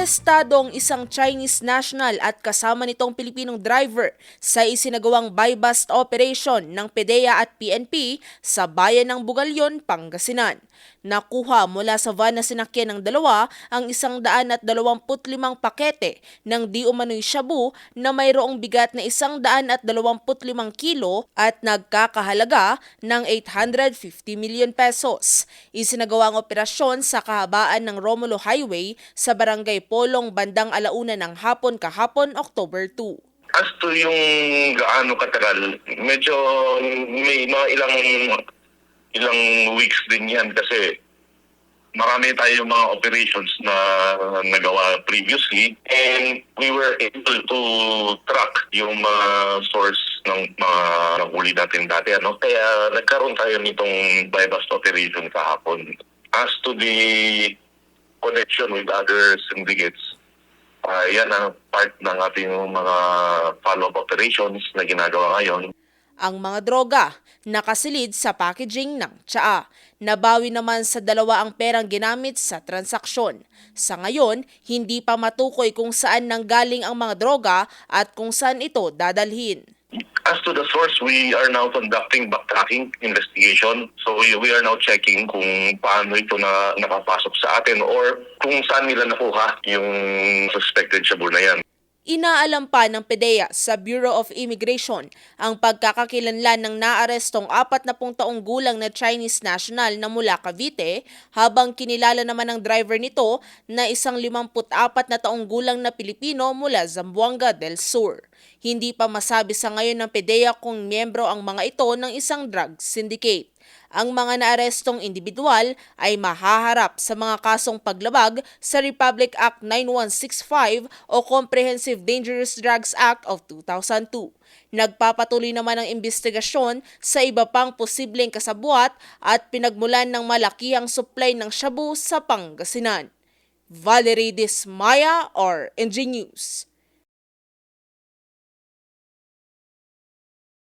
Arestado ang isang Chinese national at kasama nitong Pilipinong driver sa isinagawang buy-bust operation ng PDEA at PNP sa bayan ng Bugalyon, Pangasinan. Nakuha mula sa van na sinakyan ng dalawa ang isang daan at dalawamput limang pakete ng di umano'y shabu na mayroong bigat na isang daan at dalawamput limang kilo at nagkakahalaga ng 850 million pesos. Isinagawa ang operasyon sa kahabaan ng Romulo Highway sa Barangay Polong bandang alauna ng hapon kahapon October 2. As to yung gaano katagal, medyo may mga ilang ilang weeks din yan kasi marami tayong mga operations na nagawa previously and we were able to track yung mga source ng mga nahuli natin dati. Ano? Kaya nagkaroon tayo nitong buy-bust operation kahapon. As to the connection with other syndicates, Ah, yan ang part ng ating mga follow-up operations na ginagawa ngayon. Ang mga droga nakasilid sa packaging ng tsaa. Nabawi naman sa dalawa ang perang ginamit sa transaksyon. Sa ngayon, hindi pa matukoy kung saan nanggaling ang mga droga at kung saan ito dadalhin. As to the source, we are now conducting backtracking investigation. So we, we are now checking kung paano ito na nakapasok sa atin or kung saan nila nakuha yung suspected shabu na yan. Inaalam pa ng PDEA sa Bureau of Immigration ang pagkakakilanlan ng naarestong 40 taong gulang na Chinese national na mula Cavite habang kinilala naman ng driver nito na isang 54 na taong gulang na Pilipino mula Zamboanga del Sur. Hindi pa masabi sa ngayon ng PDEA kung miyembro ang mga ito ng isang drug syndicate. Ang mga naarestong individual ay mahaharap sa mga kasong paglabag sa Republic Act 9165 o Comprehensive Dangerous Drugs Act of 2002. Nagpapatuloy naman ang investigasyon sa iba pang posibleng kasabwat at pinagmulan ng malakihang supply ng shabu sa Pangasinan. Valerie Dismaya or NG News.